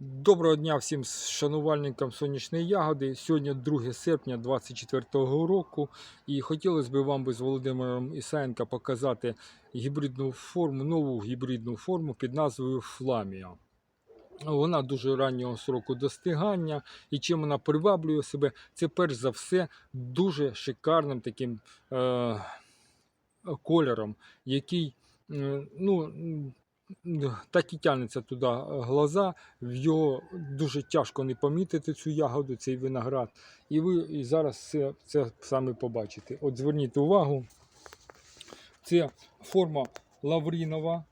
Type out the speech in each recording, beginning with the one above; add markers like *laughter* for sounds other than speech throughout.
Доброго дня всім шанувальникам сонячної ягоди. Сьогодні 2 серпня 2024 року. І хотілося б вам з Володимиром Ісаєнка показати гібридну форму, нову гібридну форму під назвою Фламія. Вона дуже раннього сроку достигання, і чим вона приваблює себе, це перш за все дуже шикарним таким е, кольором, який ну, так і тягнеться туди глаза, в його дуже тяжко не помітити цю ягоду, цей виноград. І ви і зараз це, це саме побачите. От зверніть увагу, це форма Лаврінова.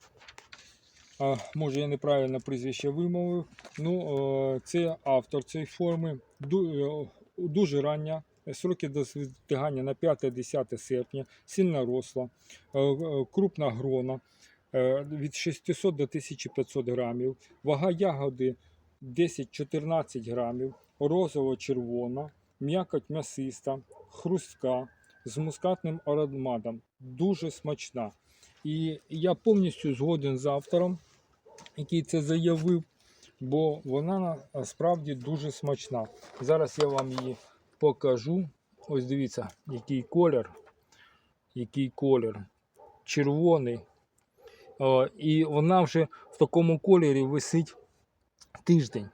Може я неправильно прізвище вимовив. Ну, е, це автор цієї форми. Е, Дуже рання. Сроки достигання на 5-10 серпня, сильно росла, е, крупна грона від 600 до 1500 грамів, вага ягоди 10-14 грамів, розово-червона, м'якоть м'ясиста, хрустка з мускатним ароматом. Дуже смачна. І я повністю згоден з автором, який це заявив, бо вона насправді дуже смачна. Зараз я вам її покажу. Ось дивіться, який колір. Який колір. Червоний. О, і вона вже в такому кольорі висить тиждень.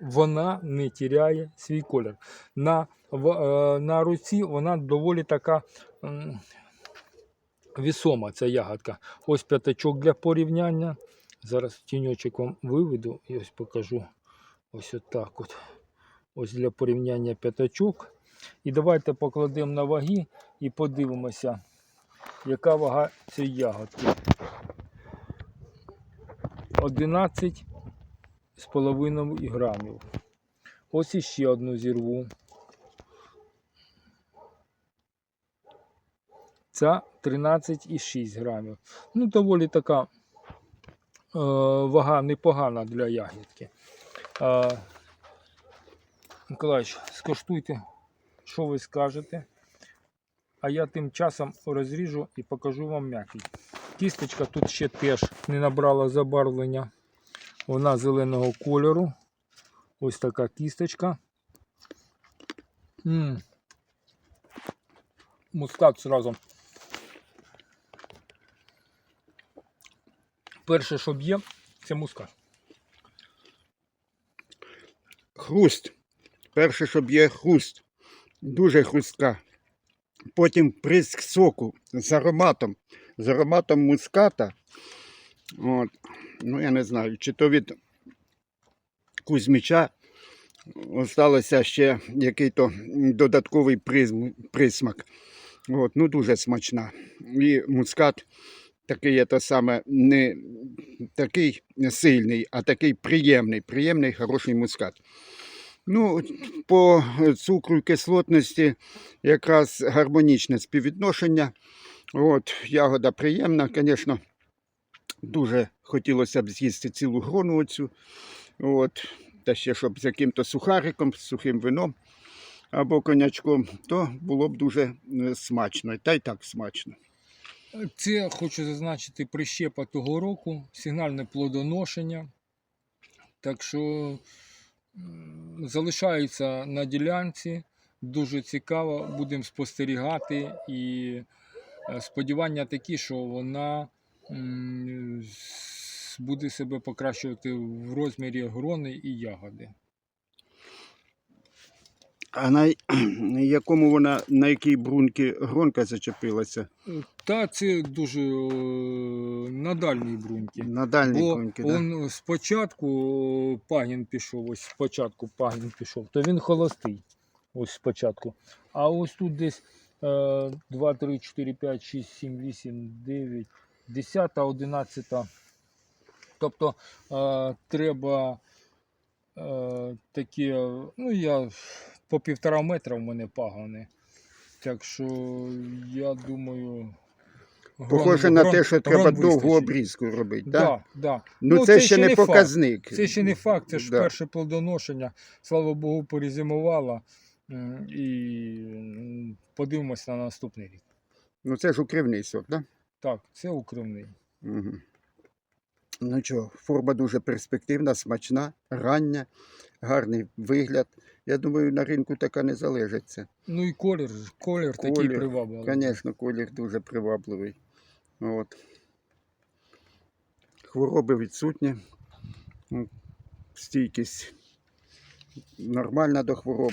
Вона не тіряє свій колір. На, е, на руці вона доволі така вісома, ця ягодка. Ось п'ятачок для порівняння. Зараз тіньочок вам виведу і ось покажу. Ось отак от. Ось для порівняння п'ятачок. І давайте покладемо на ваги і подивимося, яка вага цієї ягодки. 11 з половиною грамів. Ось іще одну зірву. Ця 13,6 грамів. Ну, доволі така е, вага непогана для ягідки. Е, Миколаївич, скоштуйте, що ви скажете. А я тим часом розріжу і покажу вам м'який. Кісточка тут ще теж не набрала забарвлення. Вона зеленого кольору. Ось така кісточка. М. Мускат зразу. Перше, що б'є, це мускат. Хруст. Перше, що б'є хруст. Дуже хрустка. Потім приск соку з ароматом. З ароматом муската. От. Ну, я не знаю, чи то від Кузьміча осталося ще який-то додатковий призм, присмак. От. Ну, дуже смачна. І мускат такий те саме не такий сильний, а такий приємний, приємний, хороший мускат. Ну, по цукру і кислотності якраз гармонічне співвідношення. От, ягода приємна, звісно, дуже хотілося б з'їсти цілу грону оцю. От, та ще щоб з яким-то сухариком, сухим вином або конячком, то було б дуже е, смачно. Та й так смачно. Це хочу зазначити прищепа того року, сигнальне плодоношення. Так що залишаються на ділянці. Дуже цікаво, будемо спостерігати. І е, сподівання такі, що вона буде себе покращувати в розмірі грони і ягоди. А *clears throat* на якому вона, на якій брунки гронка зачепилася? Та це дуже е, на дальній бруньки. На дальній Бо брунки, да? он спочатку пагін пішов, ось спочатку пагін пішов, то він холостий. Ось спочатку. А ось тут десь е, 2, 3, 4, 5, 6, 7, 8, 9, 10, 11. Тобто е, треба е, такі, ну я по півтора метра в мене пагони. Так що я думаю. Похоже на те, що треба довгу обрізку робити. Да? Да, да. Ну, це, ще не факт. показник. Це ще не факт, це ж Да. перше плодоношення. Слава Богу, перезимувала. М, І м, подивимось на наступний рік. Ну це ж укривний сорт, так? Да? Так, це укривний. Угу. Ну що, форма дуже перспективна, смачна, рання, гарний вигляд. Я думаю, на ринку така не залежиться. Ну і колір, ж, колір, такий привабливий. Звісно, колір дуже привабливий. От. Хвороби відсутні. Ну, Стійкість нормальна до хвороб.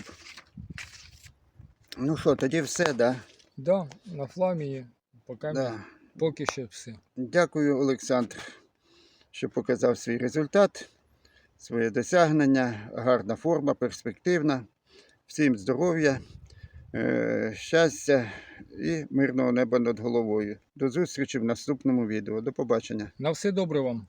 Ну що, тоді все, да? Да, на фламії, поки, Да. поки що все. Дякую, Олександр, що показав свій результат, своє досягнення, гарна форма, перспективна. Всім здоров'я, е, щастя і мирного неба над головою. До зустрічі в наступному відео. До побачення. На все добре вам.